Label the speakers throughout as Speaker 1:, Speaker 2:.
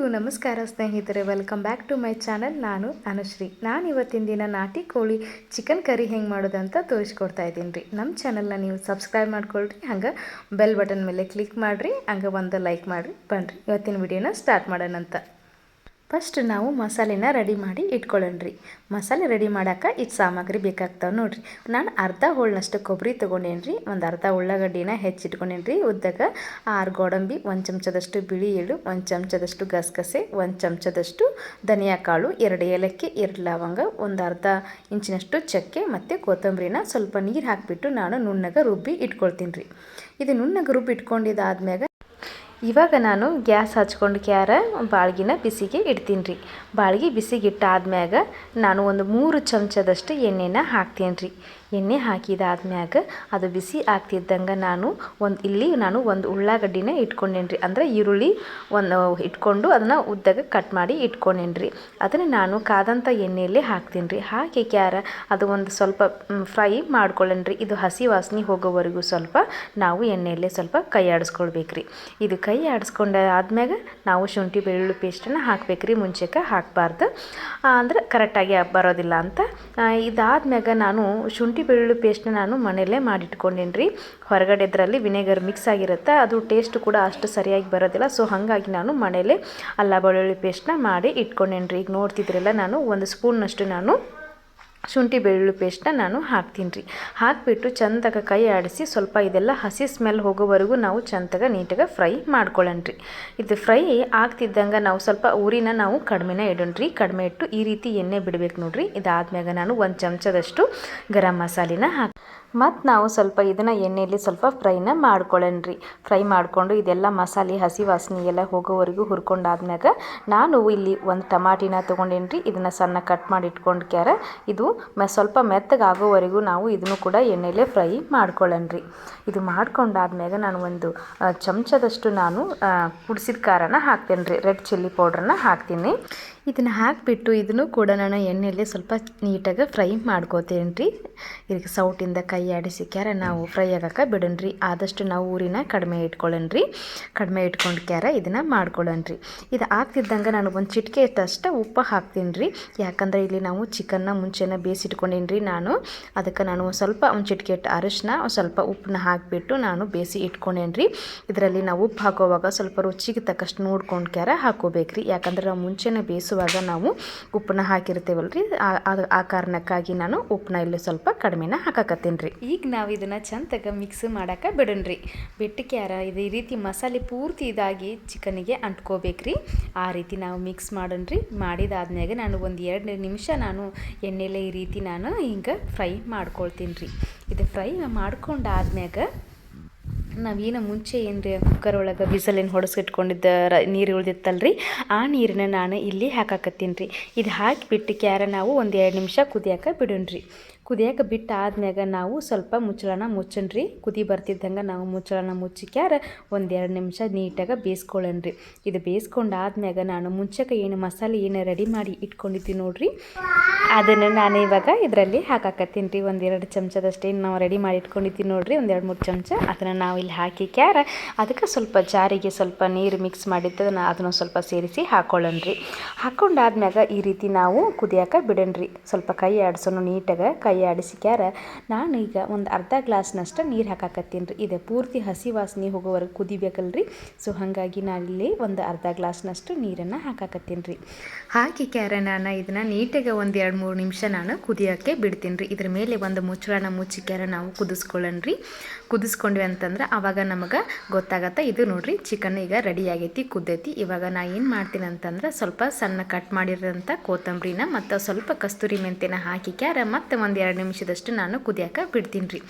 Speaker 1: ಎಲ್ಲರಿಗೂ ನಮಸ್ಕಾರ ಸ್ನೇಹಿತರೆ welcome back to my channel ನಾನು ಅನುಶ್ರೀ. ನಾನು ಇವತ್ತಿನ ದಿನ ನಾಟಿ ಕೋಳಿ ಚಿಕನ್ ಕರಿ ಹೆಂಗೆ ಮಾಡೋದಂತ ತೋರಿಸ್ಕೊಡ್ತಾ ಇದ್ದೀನಿ ರೀ. ನಮ್ಮ ಚಾನಲ್ನ ನೀವು ಸಬ್ಸ್ಕ್ರೈಬ್ ಮಾಡ್ಕೊಳ್ರಿ, ಹಂಗೆ ಬೆಲ್ ಬಟನ್ ಮೇಲೆ ಕ್ಲಿಕ್ ಮಾಡಿರಿ, ಹಂಗೆ ಒಂದು ಲೈಕ್ ಮಾಡಿರಿ ಬನ್ನಿರಿ ಇವತ್ತಿನ ವಿಡಿಯೋನ ಸ್ಟಾರ್ಟ್ ಮಾಡೋಣಂತ. ಫಸ್ಟ್ ನಾವು ಮಸಾಲೆನ ರೆಡಿ ಮಾಡಿ ಇಟ್ಕೊಳ್ಳೋಣ್ರಿ. ಮಸಾಲೆ ರೆಡಿ ಮಾಡೋಕೆ ಇದು ಸಾಮಗ್ರಿ ಬೇಕಾಗ್ತಾವೆ ನೋಡಿರಿ. ನಾನು ಅರ್ಧ ಹೋಳ್ನಷ್ಟು ಕೊಬ್ಬರಿ ತೊಗೊಂಡೇನಿ ರೀ ಒಂದು ಅರ್ಧ ಉಳ್ಳಾಗಡ್ಡಿನ ಹೆಚ್ಚಿಟ್ಕೊಂಡೇನಿ ರೀ ಉದ್ದಾಗ ಆರು ಗೋಡಂಬಿ, ಒಂದು ಚಮಚದಷ್ಟು ಬಿಳಿ ಎಳ್ಳು, ಒಂದು ಚಮಚದಷ್ಟು ಗಸಗಸೆ, ಒಂದು ಚಮಚದಷ್ಟು ಧನಿಯಾ ಕಾಳು ಎರಡು ಏಲಕ್ಕಿ, ಎರಡು ಲವಂಗ, ಒಂದು ಅರ್ಧ ಇಂಚಿನಷ್ಟು ಚಕ್ಕೆ ಮತ್ತು ಕೊತ್ತಂಬರಿನ ಸ್ವಲ್ಪ ನೀರು ಹಾಕಿಬಿಟ್ಟು ನಾನು ನುಣ್ಣಗೆ ರುಬ್ಬಿ ಇಟ್ಕೊಳ್ತೀನಿ ರೀ ಇದು ನುಣ್ಣಗೆ ರುಬ್ಬಿ ಇಟ್ಕೊಂಡಿದ್ದಾದ್ಮ್ಯಾಗ ಇವಾಗ ನಾನು ಗ್ಯಾಸ್ ಹಚ್ಕೊಂಡು ಕ್ಯಾರ ಬಾಳ್ಗಿನ ಬಿಸಿಗೆ ಇಡ್ತೀನಿ ರೀ ಬಾಳ್ಗಿ ಬಿಸಿಗೆ ಇಟ್ಟಾದ್ಮ್ಯಾಗ ನಾನು ಒಂದು ಮೂರು ಚಮಚದಷ್ಟು ಎಣ್ಣೆನ ಹಾಕ್ತೀನಿ ರೀ ಎಣ್ಣೆ ಹಾಕಿದಾದ್ಮ್ಯಾಗ ಅದು ಬಿಸಿ ಆಗ್ತಿದ್ದಂಗೆ ನಾನು ಒಂದು, ಇಲ್ಲಿ ನಾನು ಒಂದು ಉಳ್ಳಾಗಡ್ಡಿನೇ ಇಟ್ಕೊಂಡೇನ್ರಿ. ಅಂದರೆ ಈರುಳ್ಳಿ ಒಂದು ಇಟ್ಕೊಂಡು ಅದನ್ನು ಉದ್ದಗೆ ಕಟ್ ಮಾಡಿ ಇಟ್ಕೊಂಡೇನ್ರಿ. ಅದನ್ನು ನಾನು ಕಾದಂಥ ಎಣ್ಣೆಯಲ್ಲೇ ಹಾಕ್ತೀನಿ ರೀ ಹಾಕಿ ಕ್ಯಾರ ಅದು ಒಂದು ಸ್ವಲ್ಪ ಫ್ರೈ ಮಾಡ್ಕೊಳ್ಳೇನ್ರಿ. ಇದು ಹಸಿ ವಾಸನೆ ಹೋಗೋವರೆಗೂ ಸ್ವಲ್ಪ ನಾವು ಎಣ್ಣೆಯಲ್ಲೇ ಸ್ವಲ್ಪ ಕೈ ಆಡಿಸ್ಕೊಳ್ಬೇಕು ರೀ ಇದು ಕೈ ಆಡಿಸ್ಕೊಂಡ ಆದ್ಮ್ಯಾಗ ನಾವು ಶುಂಠಿ ಬೆಳ್ಳುಳ್ಳಿ ಪೇಸ್ಟನ್ನು ಹಾಕ್ಬೇಕು ರೀ ಮುಂಚೆಗೆ ಹಾಕಬಾರ್ದು ಅಂದ್ರೆ ಕರೆಕ್ಟಾಗಿ ಬರೋದಿಲ್ಲ ಅಂತ. ಇದಾದ್ಮ್ಯಾಗ ನಾನು ಶುಂಠಿ ಬೆಳ್ಳುಳ್ಳಿ ಪೇಸ್ಟ್ನ ನಾನು ಮನೆಯಲ್ಲೇ ಮಾಡಿಟ್ಕೊಂಡೇನಿ ರೀ ಹೊರಗಡೆದ್ರಲ್ಲಿ ವಿನೆಗರ್ ಮಿಕ್ಸ್ ಆಗಿರುತ್ತೆ. ಅದು ಟೇಸ್ಟ್ ಕೂಡ ಅಷ್ಟು ಸರಿಯಾಗಿ ಬರೋದಿಲ್ಲ. ಸೊ ಹಾಗಾಗಿ ನಾನು ಮನೆಯಲ್ಲೇ ಅಲ್ಲ ಬೆಳ್ಳುಳ್ಳಿ ಪೇಸ್ಟ್ನ ಮಾಡಿ ಇಟ್ಕೊಂಡೇನಿ ರೀ ಈಗ ನೋಡ್ತಿದ್ರಲ್ಲ, ನಾನು ಒಂದು ಸ್ಪೂನ್ನಷ್ಟು ನಾನು ಶುಂಠಿ ಬೆಳ್ಳುಳ್ಳಿ ಪೇಸ್ಟನ್ನ ನಾನು ಹಾಕ್ತೀನಿ ರೀ. ಹಾಕಿಬಿಟ್ಟು ಚಂದಾಗ ಕೈ ಆಡಿಸಿ ಸ್ವಲ್ಪ ಇದೆಲ್ಲ ಹಸಿ ಸ್ಮೆಲ್ ಹೋಗೋವರೆಗೂ ನಾವು ಚಂದಾಗ ನೀಟಾಗಿ ಫ್ರೈ ಮಾಡ್ಕೊಳ್ಳೋಣ ರೀ. ಇದು ಫ್ರೈ ಆಗ್ತಿದ್ದಂಗೆ ನಾವು ಸ್ವಲ್ಪ ಊರಿನ ನಾವು ಕಡಿಮೆನೇ ಇಡೋಣ ರೀ. ಕಡಿಮೆ ಇಟ್ಟು ಈ ರೀತಿ ಎಣ್ಣೆ ಬಿಡಬೇಕು ನೋಡ್ರಿ. ಇದಾದ್ಮ್ಯಾಗ ನಾನು ಒಂದು ಚಮಚದಷ್ಟು ಗರಂ ಮಸಾಲಿನ ಹಾಕಿ ಮತ್ತು ನಾವು ಸ್ವಲ್ಪ ಇದನ್ನು ಎಣ್ಣೆಯಲ್ಲಿ ಸ್ವಲ್ಪ ಫ್ರೈನ ಮಾಡ್ಕೊಳ್ಳೋಣ ಫ್ರೈ ಮಾಡಿಕೊಂಡು ಇದೆಲ್ಲ ಮಸಾಲೆ, ಹಸಿ ವಾಸನೆ ಎಲ್ಲ ಹೋಗೋವರೆಗೂ ಹುರ್ಕೊಂಡಾದ್ಮ್ಯಾಗ ನಾನು ಇಲ್ಲಿ ಒಂದು ಟಮಾಟಿನ ತೊಗೊಂಡೇನಿ ರೀ ಇದನ್ನು ಸಣ್ಣ ಕಟ್ ಮಾಡಿ ಇಟ್ಕೊಂಡು ಕ್ಯಾರ. ಇದು ಮೆ ಸ್ವಲ್ಪ ಮೆತ್ತಗಾಗೋವರೆಗೂ ನಾವು ಇದನ್ನು ಕೂಡ ಎಣ್ಣೆಲೇ ಫ್ರೈ ಮಾಡ್ಕೊಳ್ಳೋಣ ರೀ ಇದು ಮಾಡ್ಕೊಂಡಾದ್ಮ್ಯಾಗ ನಾನು ಒಂದು ಚಮಚದಷ್ಟು ನಾನು ಕುಡಿಸಿದ ಖಾರನ ಹಾಕ್ತೇನೆ ರೀ ರೆಡ್ ಚಿಲ್ಲಿ ಪೌಡ್ರನ್ನ ಹಾಕ್ತೀನಿ. ಇದನ್ನು ಹಾಕಿಬಿಟ್ಟು ಇದನ್ನು ಕೂಡ ನಾನು ಎಣ್ಣೆಯಲ್ಲಿ ಸ್ವಲ್ಪ ನೀಟಾಗಿ ಫ್ರೈ ಮಾಡ್ಕೋತೇನೆ ರೀ ಇದಕ್ಕೆ ಸೌಟಿಂದ ಕೈ ಆಡಿಸಿ ಕ್ಯಾರ ನಾವು ಫ್ರೈ ಆಗಕ್ಕೆ ಬಿಡೋಣ್ರಿ ಆದಷ್ಟು ನಾವು ಊರಿನ ಕಡಿಮೆ ಇಟ್ಕೊಳ್ಳೋಣ್ರಿ ಕಡಿಮೆ ಇಟ್ಕೊಂಡು ಕ್ಯಾರ ಇದನ್ನು ಮಾಡ್ಕೊಳ್ಳೋಣ್ರಿ ಇದು ಆಗ್ತಿದ್ದಂಗೆ ನಾನು ಒಂದು ಚಿಟಿಕೆ ಇಟ್ಟಷ್ಟು ಉಪ್ಪು ಹಾಕ್ತೀನಿ ರೀ ಯಾಕಂದರೆ ಇಲ್ಲಿ ನಾವು ಚಿಕನ್ನ ಮುಂಚೆನ ಬೇಯಿಸಿಟ್ಕೊಂಡೀನಿ ರೀ ನಾನು. ಅದಕ್ಕೆ ನಾನು ಸ್ವಲ್ಪ ಒಂದು ಚಿಟಿಕೆ ಇಟ್ಟು ಅರಿಶಿನ ಸ್ವಲ್ಪ ಉಪ್ಪನ್ನ ಹಾಕಿಬಿಟ್ಟು ನಾನು ಬೇಯಿಸಿ ಇಟ್ಕೊಂಡೇನಿ ರೀ ಇದರಲ್ಲಿ ನಾವು ಉಪ್ಪು ಹಾಕೋವಾಗ ಸ್ವಲ್ಪ ರುಚಿಗೆ ತಕ್ಕಷ್ಟು ನೋಡ್ಕೊಂಡು ಕ್ಯಾರ ಹಾಕೋಬೇಕು ರೀ ಯಾಕಂದ್ರೆ ನಾವು ಮುಂಚೆನೇ ಬೇಯಿಸುವಾಗ ನಾವು ಉಪ್ಪನ್ನ ಹಾಕಿರ್ತೇವಲ್ಲ ರೀ ಆ ಕಾರಣಕ್ಕಾಗಿ ನಾನು ಉಪ್ಪನ್ನ ಇಲ್ಲಿ ಸ್ವಲ್ಪ ಕಡಿಮೆನ ಹಾಕಕತ್ತೀನಿ ರೀ ಈಗ ನಾವು ಇದನ್ನು ಚಂದಾಗ ಮಿಕ್ಸ್ ಮಾಡೋಕೆ ಬಿಡೋಣ ರೀ ಬಿಟ್ಟಕ್ಕೆ ಯಾರ ಇದು ಈ ರೀತಿ ಮಸಾಲೆ ಪೂರ್ತಿ ಇದಾಗಿ ಚಿಕನಿಗೆ ಅಂಟ್ಕೋಬೇಕ್ರಿ. ಆ ರೀತಿ ನಾವು ಮಿಕ್ಸ್ ಮಾಡೋಣ ರೀ ಮಾಡಿದಾದ್ಮ್ಯಾಗ ನಾನು ಒಂದು ಎರಡು ನಿಮಿಷ ನಾನು ಎಣ್ಣೆಲೆ ಈ ರೀತಿ ನಾನು ಹಿಂಗೆ ಫ್ರೈ ಮಾಡ್ಕೊಳ್ತೀನಿ ರೀ ಇದು ಫ್ರೈ ಮಾಡ್ಕೊಂಡಾದ್ಮ್ಯಾಗ ನಾವೇನು ಮುಂಚೆ ಏನು ರೀ ಕುಕ್ಕರ್ ಒಳಗೆ ಬಿಸಲೇನು ಹೊಡೆಸಿಟ್ಕೊಂಡಿದ್ದ ರ ನೀರು ಉಳಿದಿತ್ತಲ್ಲ ರೀ ಆ ನೀರನ್ನ ನಾನು ಇಲ್ಲಿ ಹಾಕಾಕತ್ತೀನಿ ರೀ ಇದು ಹಾಕಿಬಿಟ್ಟು ಕ್ಯಾರ ನಾವು ಒಂದು ಎರಡು ನಿಮಿಷ ಕುದಿಯಾಕ ಬಿಡೋಣ ರೀ ಕುದಿಯಾಕ ಬಿಟ್ಟು ಆದ್ಮ್ಯಾಗ ನಾವು ಸ್ವಲ್ಪ ಮುಚ್ಚಳನ ಮುಚ್ಚನ್ರಿ. ಕುದಿ ಬರ್ತಿದ್ದಂಗೆ ನಾವು ಮುಚ್ಚಳನ ಮುಚ್ಚಿಕ್ಯಾರ ಒಂದೆರಡು ನಿಮಿಷ ನೀಟಾಗಿ ಬೇಯಿಸ್ಕೊಳ್ಳನ್ರಿ ಇದು ಬೇಯಿಸ್ಕೊಂಡು ಆದ್ಮ್ಯಾಗ ನಾನು ಮುಂಚೆಗೆ ಏನು ಮಸಾಲೆ ಏನು ರೆಡಿ ಮಾಡಿ ಇಟ್ಕೊಂಡಿದ್ದೀನಿ ನೋಡಿರಿ. ಅದನ್ನು ನಾನು ಇವಾಗ ಇದರಲ್ಲಿ ಹಾಕಾಕತ್ತೀನಿ ರೀ ಒಂದೆರಡು ಚಮಚದಷ್ಟು ಏನು ನಾವು ರೆಡಿ ಮಾಡಿ ಇಟ್ಕೊಂಡಿದ್ದೀನಿ ನೋಡಿರಿ. ಒಂದೆರಡು ಮೂರು ಚಮಚ ಅದನ್ನು ನಾವು ಇಲ್ಲಿ ಹಾಕಿ ಕ್ಯಾರ ಅದಕ್ಕೆ ಸ್ವಲ್ಪ ಜಾರಿಗೆ ಸ್ವಲ್ಪ ನೀರು ಮಿಕ್ಸ್ ಮಾಡಿದ್ದು ಅದನ್ನು ಸ್ವಲ್ಪ ಸೇರಿಸಿ ಹಾಕೊಳ್ಳೋಣ ರೀ ಹಾಕ್ಕೊಂಡಾದ್ಮ್ಯಾಗ ಈ ರೀತಿ ನಾವು ಕುದಿಯಾಕ ಬಿಡಣ್ರಿ ಸ್ವಲ್ಪ ಕೈ ಆಡಿಸೋಣ ನೀಟಾಗಿ ಕೈ ಆಡಿಸಿ ಕ್ಯಾರ ನಾನು ಈಗ ಒಂದು ಅರ್ಧ ಗ್ಲಾಸ್ನಷ್ಟು ನೀರು ಹಾಕಾಕತ್ತೀನಿ ರೀ. ಇದೆ ಪೂರ್ತಿ ಹಸಿ ವಾಸನೆ ಹೋಗೋವರೆಗೆ ಕುದಿಬೇಕಲ್ರಿ. ಸೊ ಹಾಗಾಗಿ ನಾನಿಲ್ಲಿ ಒಂದು ಅರ್ಧ ಗ್ಲಾಸ್ನಷ್ಟು ನೀರನ್ನು ಹಾಕಾಕತ್ತೀನಿ ರೀ. ಹಾಕಿ ಕ್ಯಾರ ನಾನು ಇದನ್ನು ನೀಟಾಗಿ ಒಂದು ಎರಡು ಮೂರು ನಿಮಿಷ ನಾನು ಕುದಿಯೋಕ್ಕೆ ಬಿಡ್ತೀನಿ ರೀ. ಇದ್ರ ಮೇಲೆ ಒಂದು ಮುಚ್ಚಳನ ಮುಚ್ಚಿ ಕ್ಯಾರ ನಾವು ಕುದಿಸ್ಕೊಳ್ಳೋಣ ರೀ. ಕುದಿಸ್ಕೊಂಡ್ವಿ ಅಂತಂದ್ರೆ ಆವಾಗ ನಮಗೆ ಗೊತ್ತಾಗತ್ತೆ, ಇದು ನೋಡಿರಿ ಚಿಕನ್ ಈಗ ರೆಡಿ ಆಗೈತಿ, ಕುದ್ದೈತಿ. ಇವಾಗ ನಾ ಏನು ಮಾಡ್ತೀನಿ ಅಂತಂದ್ರೆ ಸ್ವಲ್ಪ ಸಣ್ಣ ಕಟ್ ಮಾಡಿರೋಂಥ ಕೊತ್ತಂಬರಿನ ಮತ್ತು ಸ್ವಲ್ಪ ಕಸ್ತೂರಿ ಮೆಂತೆನ ಹಾಕಿ ಕ್ಯಾರ ಮತ್ತು ಒಂದು ನಿಮಿಷದಷ್ಟು ನಾನು ಕುದಿಯೋಕೆ ಬಿಡ್ತೀನಿ ರೀ.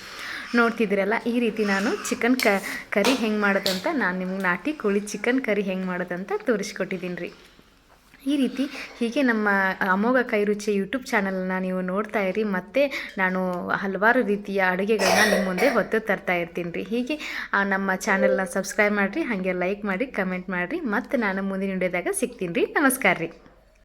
Speaker 1: ನೋಡ್ತಿದ್ದೀರಲ್ಲ, ಈ ರೀತಿ ನಾನು ಚಿಕನ್ ಕ, ಕರಿ ಹೆಂಗೆ ಮಾಡೋದಂತ ನಾನು ನಿಮ್ಗೆ ನಾಟಿ ಕೋಳಿ ಚಿಕನ್ ಕರಿ ಹೆಂಗೆ ಮಾಡೋದಂತ ತೋರಿಸ್ಕೊಟ್ಟಿದ್ದೀನಿ ರೀ. ಈ ರೀತಿ ಹೀಗೆ ನಮ್ಮ ಅಮೋಘ ಕೈ ರುಚಿ ಯೂಟ್ಯೂಬ್ ಚಾನಲನ್ನ ನೀವು ನೋಡ್ತಾ ಇರಿ, ಮತ್ತು ನಾನು ಹಲವಾರು ರೀತಿಯ ಅಡುಗೆಗಳನ್ನ ನಿಮ್ಮ ಮುಂದೆ ಹೊತ್ತು ತರ್ತಾ ಇರ್ತೀನಿ ರೀ. ಹೀಗೆ ನಮ್ಮ ಚಾನಲ್ನ ಸಬ್ಸ್ಕ್ರೈಬ್ ಮಾಡಿರಿ, ಹಾಗೆ ಲೈಕ್ ಮಾಡಿ ಕಮೆಂಟ್ ಮಾಡಿರಿ, ಮತ್ತು ನಾನು ಮುಂದಿನ ವಿಡಿಯೋದಾಗ ಸಿಗ್ತೀನಿ ರೀ. ನಮಸ್ಕಾರ ರೀ.